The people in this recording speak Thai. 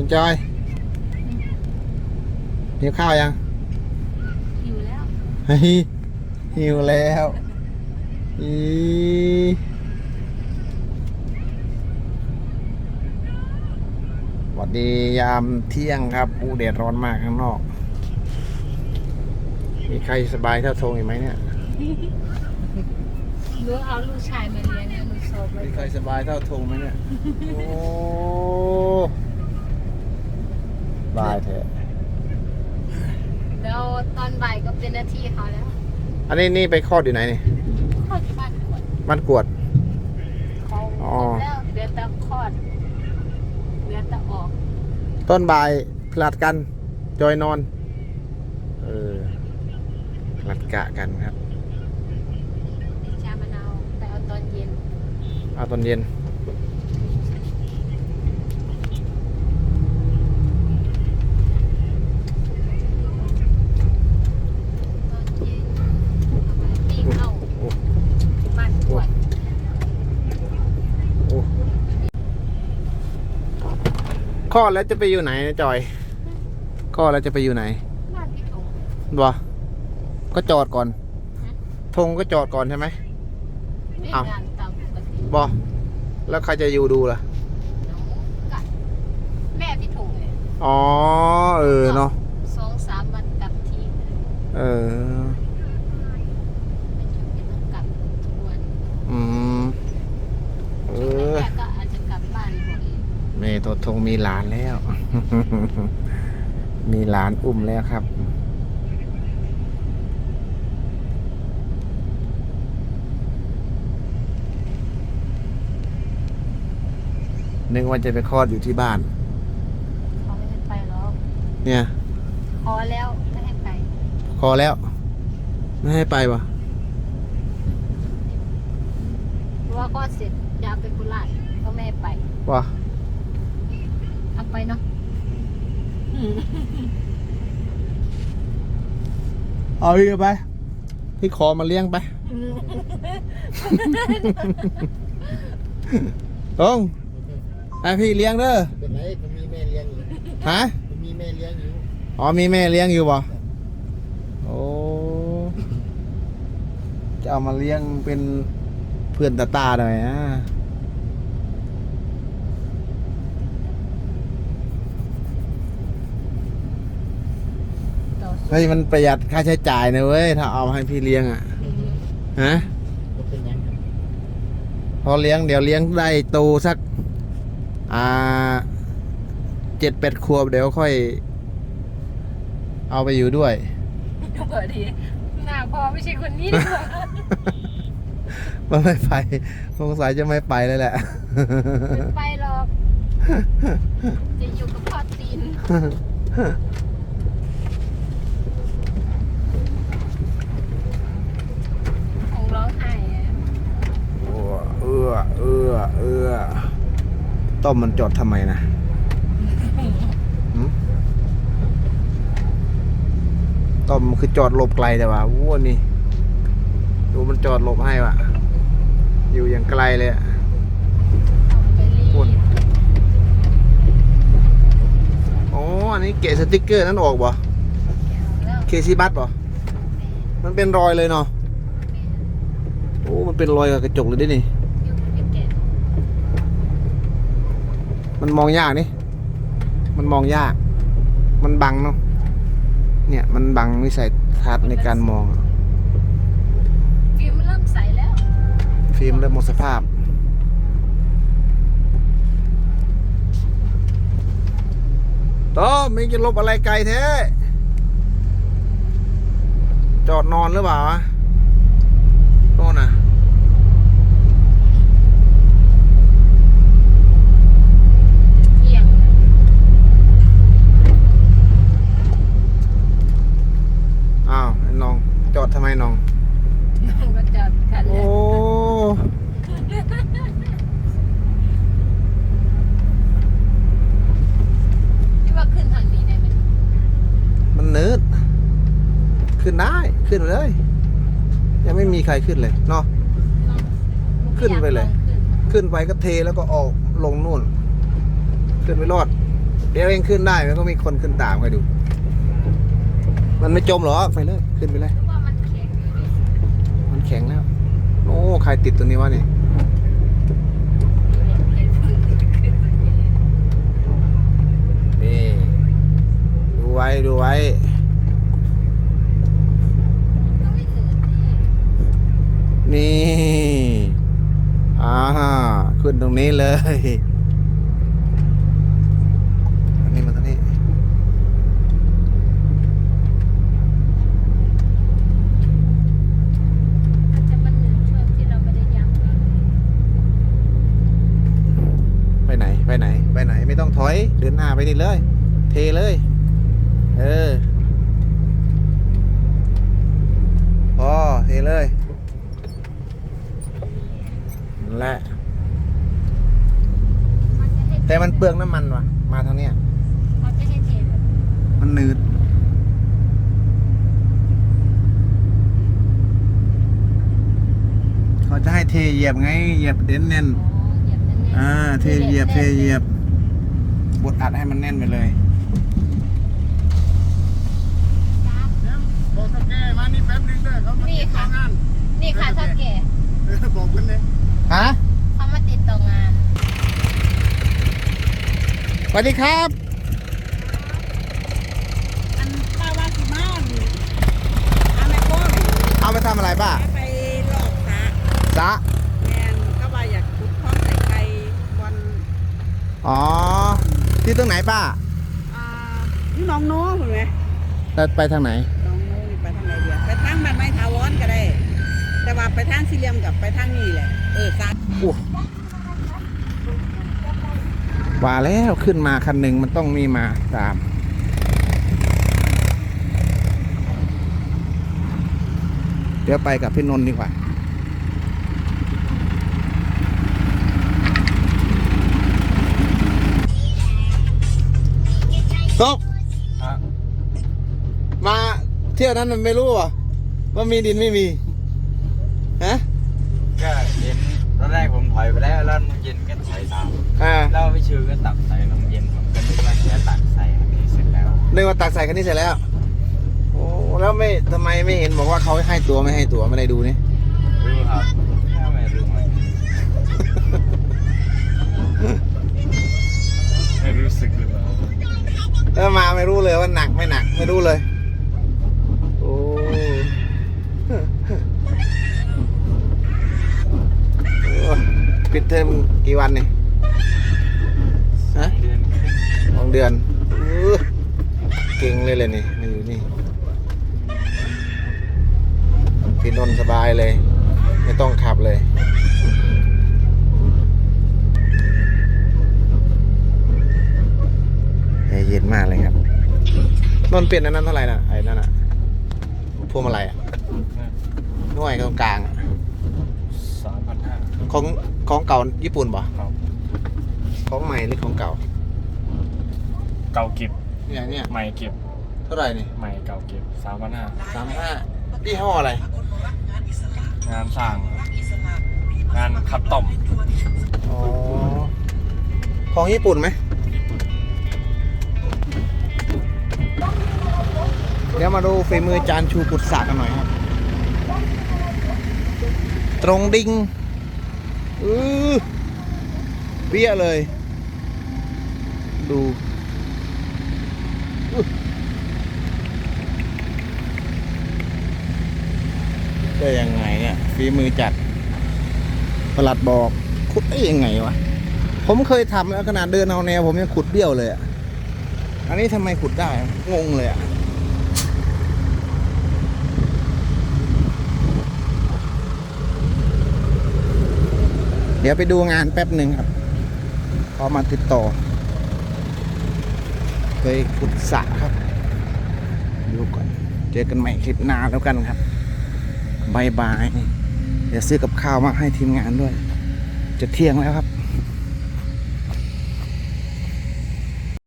คุณจอยหิวข้าวยังหิวแล้วเฮ้ยหิวแล้วอีสวัสดียามเที่ยงครับอู้แดดร้อนมากข้างนอก มีใครสบายเท่าทงอีกไหมเนี่ยหนูเอาลูกชายมาเรียนนะหนูสอบไว้มีใครสบายเท่าทงไหมเนี่ย โอ้ บายแท้แล้วตอนบ่ายก็เป็นหน้าที่เขาแล้วอันนี้นี่ไปคลอดอยู่ไหนนี่คลอดที่บ้านก่อนบ้านกวด เขาอ๋อครบแล้วเหลือแต่คลอดเหลือแต่ออกต้นบ่ายผลัดกัน จอยนอน เออผลัดกะกันครับในชามะนาวแต่เอาตอนเย็นเอาตอนเย็น ตอนเย็นเอาไปปิ้งเอา โอ้ ที่บ้านกวด โอ้คล อดแล้วจะไปอยู่ไหนนะจอยคลอดแล้วจะไปอยู่ไหนบ้านพี่ถงวะก็จอดก่อนธงก็จอดก่อนใช่ไหม ไม่อ้าวงานตามปกติบอแล้วใครจะอยู่ดูล่ะหนูกัดแม่พี่ถงเลยอ๋อ เออเนาะสองสามวันกลับที เออ ไม่จำเป็นต้องกลับทุกวัน อืม เออ แม่ก็อาจจะกลับบ้านบ่อย เมย์ ตัวทงมีหลานแล้ว มีหลานอุ้มแล้วครับ นึกว่าจะไปคลอดอยู่ที่บ้าน เขาไม่ให้ไปหรอกเนี่ย ขอแล้วไม่ให้ไปคอแล้ว ไม่ให้ไปวะเพราะว่าก็เสร็จยามไปกุหลาบก็ไม่ให้ไปวะเอา ไปเนาะเอาอีกไป พี่ขอมาเลี้ยงไปตรงไอพี่เลี้ยงเด้อเป็นไรมันมีแม่เลี้ยงอยู่ฮะมันมีแม่เลี้ยงอยู่ อ๋อมีแม่เลี้ยงอยู่บ่โอ้จะเอามาเลี้ยงเป็นเพื่อนตาตาหน่อยนะ ต่อสู้ เฮ้ยมันประหยัดค่าใช้จ่ายนะเว้ย ถ้าเอาให้พี่เลี้ยงอะฮะก็เป็นหยังครับพอเลี้ยงเดี๋ยวเลี้ยงได้โตสัก อ่าเจ็ดแปดขวบเดี๋ยวค่อย เอาไปอยู่ด้วยพอดีหน้าพ่อไม่ใช่คนนี้ดีกว่ามันไม่ไปสงสัยจะไม่ไปเลยแหละ ไม่ไปหรอก จะอยู่กับพ่อตีนคงร้องไห้อะ เอื้อเอื้อเอื้อ ต้มมันจอดทำไมนะหืมต้มคือจอดหลบไกลแต่ว่าวัวนี่ดูมันจอดหลบให้ว่ะ อยู่อย่างไกลเลยอะเอาไปรีปุ่นดอ๋ออันนี้เกะสติกเกอร์นั้นออกบ่แล้วเคซีบัสบ่มันเป็นรอยเลยเนาะโอ้มันเป็นรอยกับกระจกเลยดินี่ ยุ่งกับแกะ มันมองยากนี่ มันมองยาก มันบังเนาะ เนี่ยมันบังวิสัยทัศน์ในการมองอะฟิล์มเริ่มใสแล้วฟิล์มเริ่มหมดสภาพ ต้อมมึงจะลบอะไรไกลแท้ จอดนอนหรือเปล่าวะโน่นน่ะ เที่ยงนะ อ้าวไอ้น้อง จอดทำไมน้อง น้องก็จอดกันเลโอ้ยที่ว่าขึ้นทางนี้ได้ไหมมันเนิร์ดขึ้นได้ ขึ้นเลย ยังไม่มีใครขึ้นเลยเนาะขึ้นไปเลยขึ้นไปก็เทแล้วก็ออกลงนู่น ขึ้นไปรอด เดี๋ยวเองขึ้นได้มันก็มีคนขึ้นตามคอยดู มันไม่จมหรอกไปเลย ขึ้นไปเลย แข็งแล้ว โอ้ใครติดตัวนี้วะนี่นี่ดูไว้ ดูไว้นี่อ่าขึ้นตรงนี้เลยอันนี้มาตรงนี้ อาจจะมันหนึ่งช่วงที่เราไม่ได้ย้ำเลย ไปไหน ไปไหน ไปไหน ไม่ ต้องถอย เดินหน้าไปนี่เลย เทเลย เออ พอ เทเลยนั่นแหละมันจะให้แต่มันเปลืองน้ำมันว่ะ มาทางเนี้ยเขาจะให้เทแบบมันหนืดเขาจะให้เทเหยียบไง เหยียบเด่นแน่นอ๋อเหยียบแน่นๆอ่า เทเหยียบ เทเหยียบบ ดอัดให้มันแน่นไปเลยบอกเท่าแก่มานี่แป๊บนึงเด้อเขามาติดต่องานนี่ค่ะเท่าแก่เออบอกคนเลยฮะเขามาติดต่องานสวัสดีครับ อันป้าว่าสิมานี่อาแม่โก้นี่เอาไปทำอะไรบ้าไปหลอกพระซะแมนก็ว่าอยากขุดคลอใส่ไก่วันอ๋อ ที่ตรงไหนป้าอ่าที่หน้องโน้เห็นไหมแล้วไปทางไหน หน้องโน้นี่ไปทางไหนเดียวไปทางบ้านไม้ทาวอนก็ได้ แต่ว่าไปทางสี่เหลี่ยมกับไปทางนี้แหละ เออซัดอู้ว่าแล้วขึ้นมาคันหนึ่งมันต้องมีมาตาม เดี๋ยวไปกับพี่นนท์ดีกว่า ตกมาเที่ยวนั้นมันไม่รู้เหรอะว่ามีดินไม่มีฮะก็เย็นตอนแรกผมถอยไปแล้วแล้วน้ำเย็นก็ถอยตามอ่าแล้วพี่ชื่อก็ตักใส่น้ำเย็นผมก็นึกว่าจะตักใส่อันนี้เสร็จแล้วนึกว่าตักใส่คันนี้เสร็จแล้วโอ้แล้วไม่ทำไมไม่เห็นบอกว่าเขาให้ตัวไม่ให้ตัวไม่ได้ดูนี่รู้ครับถ้าไม่รู้มันไม่ แล้วมาไม่รู้เลยว่าหนักไม่หนัก ไม่รู้เลย โอ้ปิดเทอมกี่วันเนี่ยฮะอนสองเดือนเก่งเลยเลยนี่มาอยู่นี่พี่นนท์สบายเลย ไม่ต้องขับเลย มากเลยครับนนท์เปลี่ยนอันนั้นเท่าไหร่น่ะไอ้นั่นอะพวงมาลัยอะหน่วยตรงกลางอะสามพันห้าของของเก่าญี่ปุ่นป่ะครับของใหม่หรือของเก่า เก่าเก็บเนี่ยเนี่ยใหม่เก็บเท่าไหร่นี่ใหม่เก่าเก็บสามพันห้าสามห้ายี่ห้ออะไร งานสร้าง งานคัดต่อมอ๋อของญี่ปุ่นไหม เดี๋ยวมาดูฝีมือจานชูกุดสากันหน่อยครับ ตรงดิงอือเบี้ยเลย ดูได้ยังไงเนี่ยฝีมือจัดประหลัดบอกขุดได้ยังไงวะ ผมเคยทำแล้วขนาดเดินเอาแนวผมยังขุดเบี้ยวเลยอะ อันนี้ทำไมขุดได้ งงเลยอะ เดี๋ยวไปดูงานแป๊บหนึ่งครับพอมาติดต่อเคยขุดสระครับ ดูก่อน เจอกันใหม่คลิปหน้าแล้วกันครับบายบาย เดี๋ยวซื้อกับข้าวมาให้ทีมงานด้วย จะเที่ยงแล้วครับ